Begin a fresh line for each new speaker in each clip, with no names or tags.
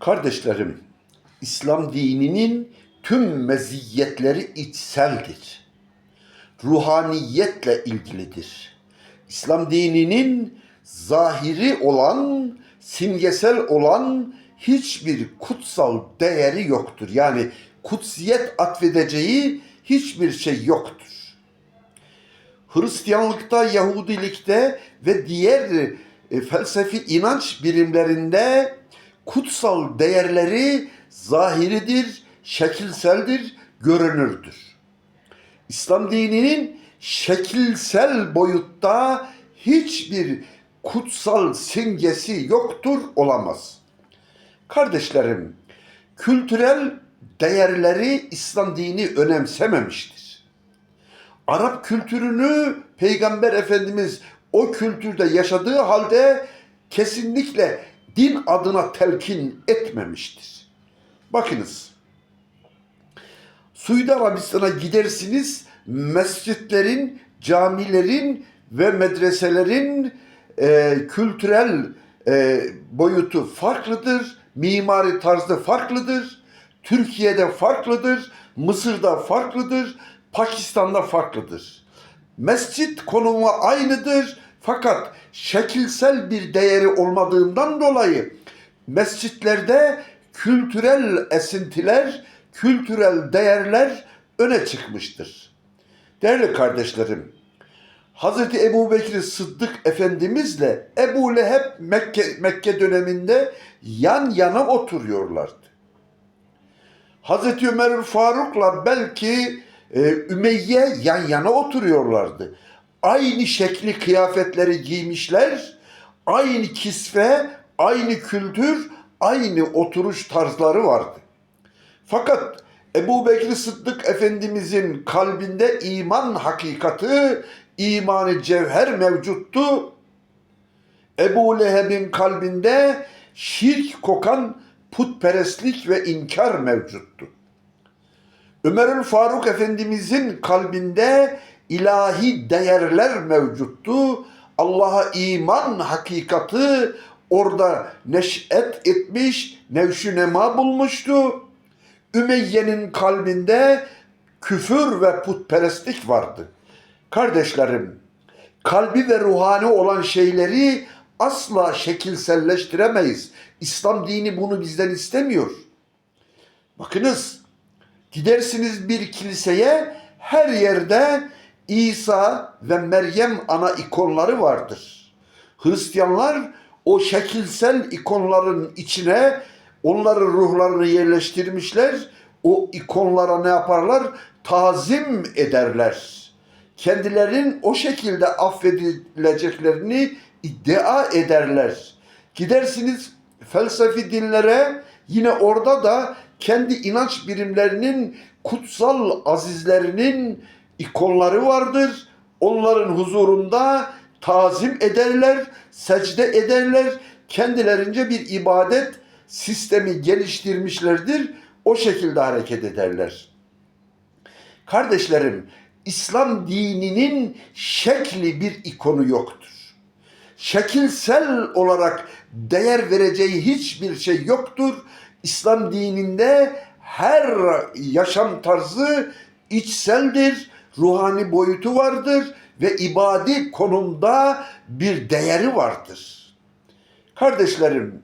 Kardeşlerim, İslam dininin tüm meziyetleri içseldir. Ruhaniyetle ilgilidir. İslam dininin zahiri olan, simgesel olan hiçbir kutsal değeri yoktur. Yani kutsiyet atfedeceği hiçbir şey yoktur. Hristiyanlıkta, Yahudilikte ve diğer e, felsefi inanç birimlerinde kutsal değerleri zahiridir, şekilseldir, görünürdür. İslam dininin şekilsel boyutta hiçbir kutsal simgesi yoktur, olamaz. Kardeşlerim, kültürel değerleri İslam dini önemsememiştir. Arap kültürünü Peygamber Efendimiz o kültürde yaşadığı halde kesinlikle din adına telkin etmemiştir. Bakınız, Suudi Arabistan'a gidersiniz, mescitlerin, camilerin ve medreselerin e, kültürel e, boyutu farklıdır, mimari tarzı farklıdır, Türkiye'de farklıdır, Mısır'da farklıdır, Pakistan'da farklıdır. Mescit konumu aynıdır fakat şekilsel bir değeri olmadığından dolayı mescitlerde kültürel esintiler, kültürel değerler öne çıkmıştır. Değerli kardeşlerim, Hz. Ebu Bekir Sıddık Efendimizle Ebu Leheb Mekke, Mekke döneminde yan yana oturuyorlardı. Hz. Ömer Faruk'la belki e, Ümeyye yan yana oturuyorlardı. Aynı şekli kıyafetleri giymişler, aynı kisve, aynı kültür, aynı oturuş tarzları vardı. Fakat Ebu Bekir Sıddık Efendimizin kalbinde iman hakikati, imanı cevher mevcuttu. Ebu Leheb'in kalbinde şirk kokan putperestlik ve inkar mevcuttu. Ömerül Faruk Efendimizin kalbinde ilahi değerler mevcuttu. Allah'a iman hakikati orada neş'et etmiş, nevşü nema bulmuştu. Ümeyye'nin kalbinde küfür ve putperestlik vardı. Kardeşlerim, kalbi ve ruhani olan şeyleri asla şekilselleştiremeyiz. İslam dini bunu bizden istemiyor. Bakınız, gidersiniz bir kiliseye her yerde İsa ve Meryem ana ikonları vardır. Hristiyanlar o şekilsel ikonların içine onların ruhlarını yerleştirmişler. O ikonlara ne yaparlar? Tazim ederler. Kendilerinin o şekilde affedileceklerini iddia ederler. Gidersiniz felsefi dinlere yine orada da kendi inanç birimlerinin kutsal azizlerinin ikonları vardır. Onların huzurunda tazim ederler, secde ederler. Kendilerince bir ibadet sistemi geliştirmişlerdir. O şekilde hareket ederler. Kardeşlerim, İslam dininin şekli bir ikonu yoktur. Şekilsel olarak değer vereceği hiçbir şey yoktur. İslam dininde her yaşam tarzı içseldir, ruhani boyutu vardır ve ibadi konumda bir değeri vardır. Kardeşlerim,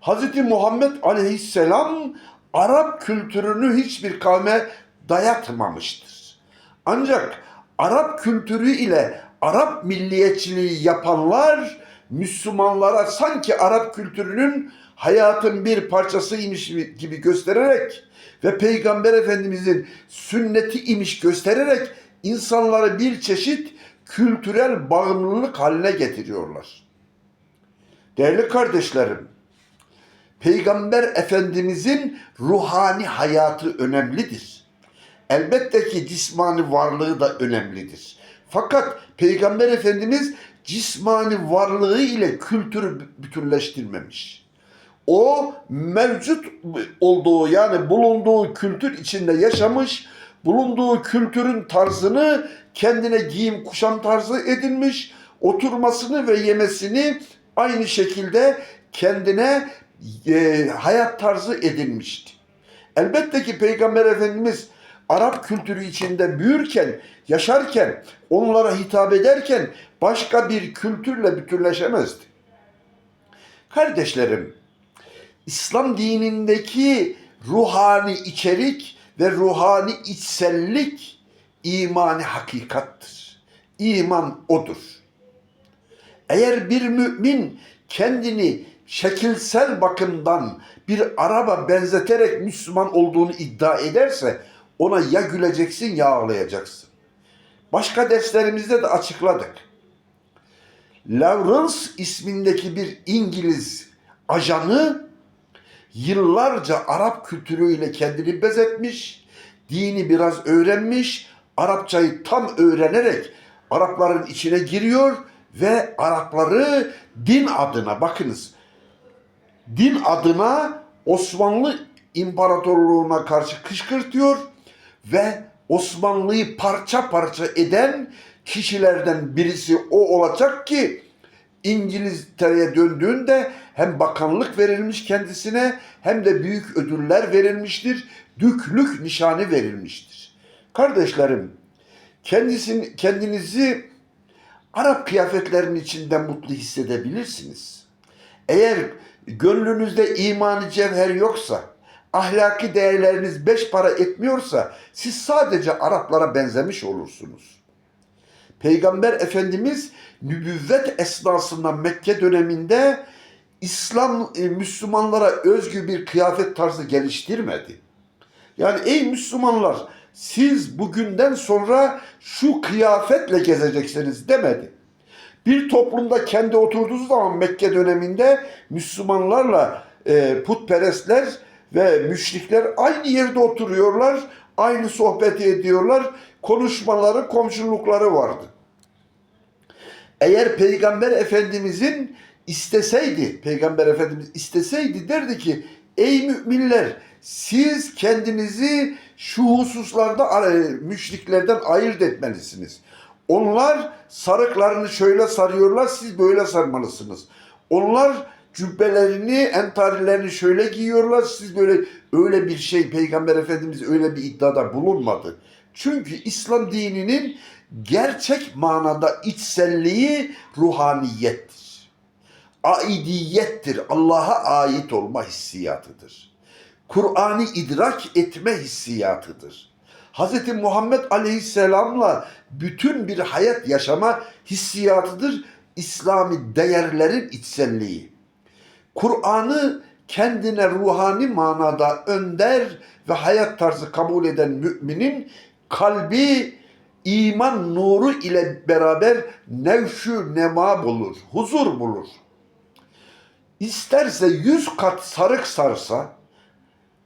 Hz. Muhammed Aleyhisselam Arap kültürünü hiçbir kavme dayatmamıştır. Ancak Arap kültürü ile Arap milliyetçiliği yapanlar Müslümanlara sanki Arap kültürünün hayatın bir parçasıymış gibi göstererek ve Peygamber Efendimizin sünneti imiş göstererek insanları bir çeşit kültürel bağımlılık haline getiriyorlar. Değerli kardeşlerim, Peygamber Efendimizin ruhani hayatı önemlidir. Elbette ki cismani varlığı da önemlidir. Fakat Peygamber Efendimiz cismani varlığı ile kültürü bütünleştirmemiş. O mevcut olduğu yani bulunduğu kültür içinde yaşamış, bulunduğu kültürün tarzını kendine giyim kuşam tarzı edinmiş, oturmasını ve yemesini aynı şekilde kendine e, hayat tarzı edinmişti. Elbette ki Peygamber Efendimiz Arap kültürü içinde büyürken, yaşarken, onlara hitap ederken başka bir kültürle bütünleşemezdi. Kardeşlerim, İslam dinindeki ruhani içerik ve ruhani içsellik imani hakikattır. İman odur. Eğer bir mümin kendini şekilsel bakımdan bir araba benzeterek Müslüman olduğunu iddia ederse ona ya güleceksin ya ağlayacaksın. Başka derslerimizde de açıkladık. Lawrence ismindeki bir İngiliz ajanı yıllarca Arap kültürüyle kendini bezetmiş, dini biraz öğrenmiş, Arapçayı tam öğrenerek Arapların içine giriyor ve Arapları din adına bakınız din adına Osmanlı İmparatorluğu'na karşı kışkırtıyor ve Osmanlı'yı parça parça eden kişilerden birisi o olacak ki İngiltere'ye döndüğünde hem bakanlık verilmiş kendisine hem de büyük ödüller verilmiştir. Düklük nişanı verilmiştir. Kardeşlerim, kendisin, kendinizi Arap kıyafetlerinin içinde mutlu hissedebilirsiniz. Eğer gönlünüzde imanı cevher yoksa, ahlaki değerleriniz beş para etmiyorsa siz sadece Araplara benzemiş olursunuz. Peygamber Efendimiz nübüvvet esnasında Mekke döneminde İslam e, Müslümanlara özgü bir kıyafet tarzı geliştirmedi. Yani ey Müslümanlar siz bugünden sonra şu kıyafetle gezeceksiniz demedi. Bir toplumda kendi oturduğu zaman Mekke döneminde Müslümanlarla e, putperestler ve müşrikler aynı yerde oturuyorlar, aynı sohbet ediyorlar, konuşmaları, komşulukları vardı. Eğer Peygamber Efendimizin isteseydi, Peygamber Efendimiz isteseydi derdi ki ey müminler siz kendinizi şu hususlarda müşriklerden ayırt etmelisiniz. Onlar sarıklarını şöyle sarıyorlar, siz böyle sarmalısınız. Onlar cübbelerini, entarilerini şöyle giyiyorlar, siz böyle öyle bir şey Peygamber Efendimiz öyle bir iddiada bulunmadı. Çünkü İslam dininin gerçek manada içselliği ruhaniyettir. Aidiyettir. Allah'a ait olma hissiyatıdır. Kur'an'ı idrak etme hissiyatıdır. Hz. Muhammed Aleyhisselam'la bütün bir hayat yaşama hissiyatıdır. İslami değerlerin içselliği. Kur'an'ı kendine ruhani manada önder ve hayat tarzı kabul eden müminin kalbi iman nuru ile beraber nevşü nema bulur, huzur bulur. İsterse yüz kat sarık sarsa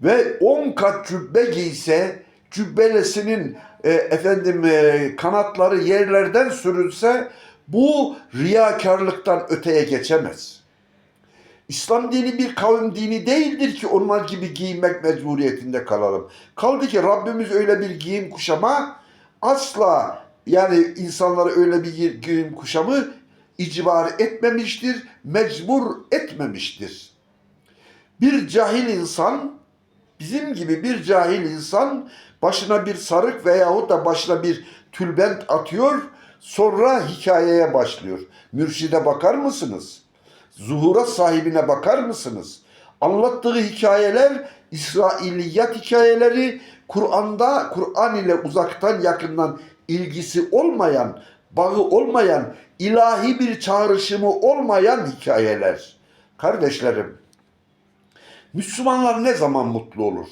ve on kat cübbe giyse, cübbelesinin e, efendim e, kanatları yerlerden sürülse bu riyakarlıktan öteye geçemez. İslam dini bir kavim dini değildir ki onlar gibi giyinmek mecburiyetinde kalalım. Kaldı ki Rabbimiz öyle bir giyim kuşama asla yani insanlara öyle bir giyim kuşamı icbar etmemiştir, mecbur etmemiştir. Bir cahil insan, bizim gibi bir cahil insan başına bir sarık veyahut da başına bir tülbent atıyor, sonra hikayeye başlıyor. Mürşide bakar mısınız? Zuhura sahibine bakar mısınız? Anlattığı hikayeler İsrailiyat hikayeleri, Kur'an'da Kur'an ile uzaktan yakından ilgisi olmayan, bağı olmayan, ilahi bir çağrışımı olmayan hikayeler. Kardeşlerim, Müslümanlar ne zaman mutlu olur?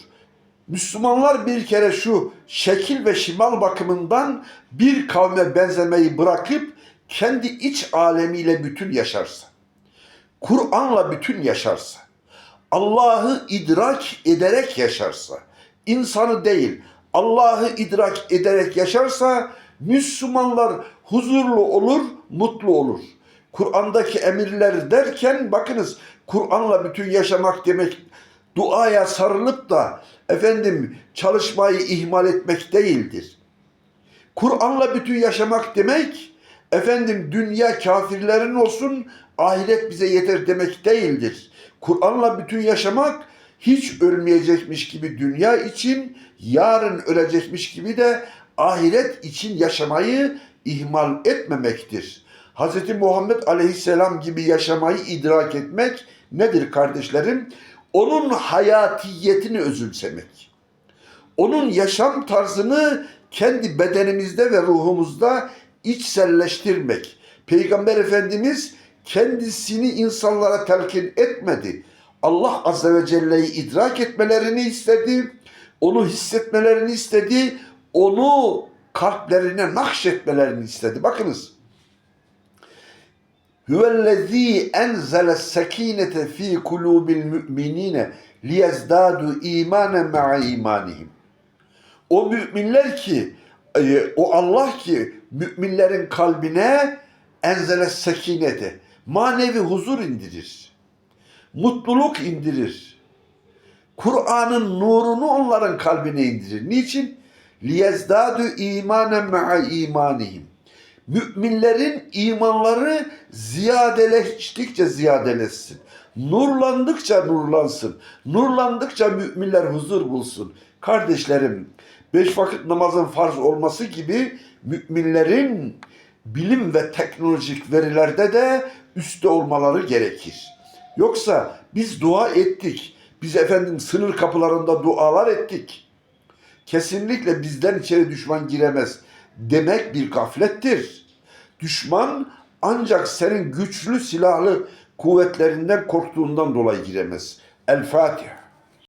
Müslümanlar bir kere şu şekil ve şimal bakımından bir kavme benzemeyi bırakıp kendi iç alemiyle bütün yaşarsa, Kur'an'la bütün yaşarsa, Allah'ı idrak ederek yaşarsa, insanı değil Allah'ı idrak ederek yaşarsa Müslümanlar huzurlu olur, mutlu olur. Kur'an'daki emirler derken bakınız Kur'an'la bütün yaşamak demek duaya sarılıp da efendim çalışmayı ihmal etmek değildir. Kur'an'la bütün yaşamak demek efendim dünya kafirlerin olsun ahiret bize yeter demek değildir. Kur'an'la bütün yaşamak hiç ölmeyecekmiş gibi dünya için, yarın ölecekmiş gibi de ahiret için yaşamayı ihmal etmemektir. Hz. Muhammed Aleyhisselam gibi yaşamayı idrak etmek nedir kardeşlerim? Onun hayatiyetini özümsemek. Onun yaşam tarzını kendi bedenimizde ve ruhumuzda içselleştirmek. Peygamber Efendimiz kendisini insanlara telkin etmedi. Allah Azze ve Celle'yi idrak etmelerini istedi. Onu hissetmelerini istedi. Onu kalplerine nakşetmelerini istedi. Bakınız. Huvellezî enzele sekinete fî kulûbil mü'minîne liyezdâdu îmânen ma'a imanihim. O müminler ki, e, o Allah ki müminlerin kalbine enzele sekinete, manevi huzur indirir. Mutluluk indirir. Kur'an'ın nurunu onların kalbine indirir. Niçin? Liyezdadu imanen ma'a imanihim. Müminlerin imanları ziyadeleştikçe ziyadeleşsin. Nurlandıkça nurlansın. Nurlandıkça müminler huzur bulsun. Kardeşlerim, beş vakit namazın farz olması gibi müminlerin bilim ve teknolojik verilerde de üstte olmaları gerekir. Yoksa biz dua ettik. Biz efendim sınır kapılarında dualar ettik. Kesinlikle bizden içeri düşman giremez demek bir gaflettir. Düşman ancak senin güçlü silahlı kuvvetlerinden korktuğundan dolayı giremez. El Fatiha.